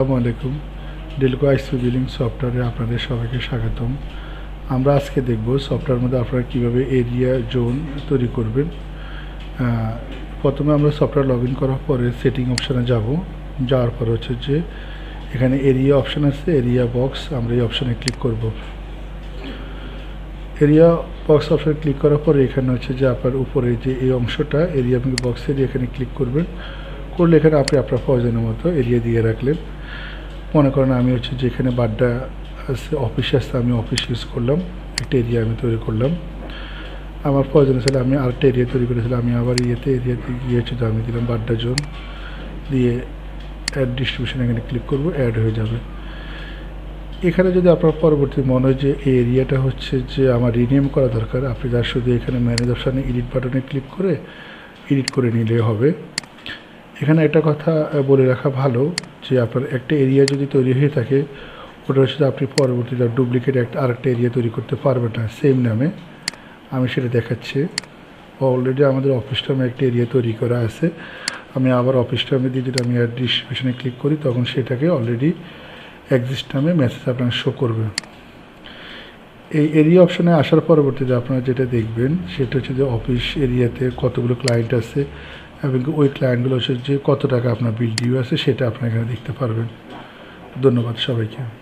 আসসালামু আলাইকুম। ডেলকো আইসি বিলিং সফটওয়্যারে আপনাদের সবাইকে স্বাগতম। আমরা আজকে দেখব সফটওয়্যার মধ্যে আপনারা কীভাবে এরিয়া জোন তৈরি করবেন। প্রথমে আমরা সফটওয়্যার লগ ইন করার পরে সেটিং অপশানে যাব। যাওয়ার পর হচ্ছে যে এখানে এরিয়া অপশান আছে এরিয়া বক্স আমরা এই অপশানে ক্লিক করব। এরিয়া বক্স অপশানে ক্লিক করার পরে এখানে হচ্ছে যে আপনার উপরে যে এই অংশটা এরিয়া বক্সের এখানে ক্লিক করবেন। করলে এখানে আপনি আপনার প্রয়োজনের মতো এরিয়া দিয়ে রাখলেন। মনে করেন আমি হচ্ছে যেখানে বাড্ডা অফিসে আসতে আমি অফিস ইউজ করলাম। একটা এরিয়া আমি তৈরি করলাম। আমার প্রয়োজন ছিল আমি আরেকটা এরিয়া তৈরি করেছিলাম। আমি আবার ইয়েতে এরিয়াতে গিয়ে হচ্ছে আমি দিলাম, বাড্ডা জোন। দিয়ে অ্যাড ডিস্ট্রিবিউশন এখানে ক্লিক করব অ্যাড হয়ে যাবে। এখানে যদি আপনার পরবর্তী মনে হয় যে এই এরিয়াটা হচ্ছে যে আমার রিনেম করা দরকার, আপনি যার শুধু এখানে ম্যানেজ অপশানে এডিট বাটনে ক্লিক করে এডিট করে নিলে হবে। এখানে একটা কথা বলে রাখা ভালো যে আপনার একটা এরিয়া যদি তৈরি হয়ে থাকে ওটা হচ্ছে যে আপনি পরবর্তীতে ডুপ্লিকেট একটা আরেকটা এরিয়া তৈরি করতে পারবেন না। সেম নামে আমি সেটা দেখাচ্ছি। অলরেডি আমাদের অফিস টামে একটা এরিয়া তৈরি করা আছে। আমি আবার অফিস টামে দিয়ে যদি আমি অ্যাড ডিস্ট্রিবিউশনে ক্লিক করি, তখন সেটাকে অলরেডি এক্সিস্ট নামে মেসেজ আপনার শো করবে। এই এরিয়া অপশনে আসার পরবর্তীতে আপনারা যেটা দেখবেন, সেটা হচ্ছে যে অফিস এরিয়াতে কতগুলো ক্লায়েন্ট আছে এবং ওই ক্লায়েন্টগুলো যে কত টাকা আপনার বিল ডিউ আছে সেটা আপনার এখানে দেখতে পারবেন। ধন্যবাদ সবাইকে।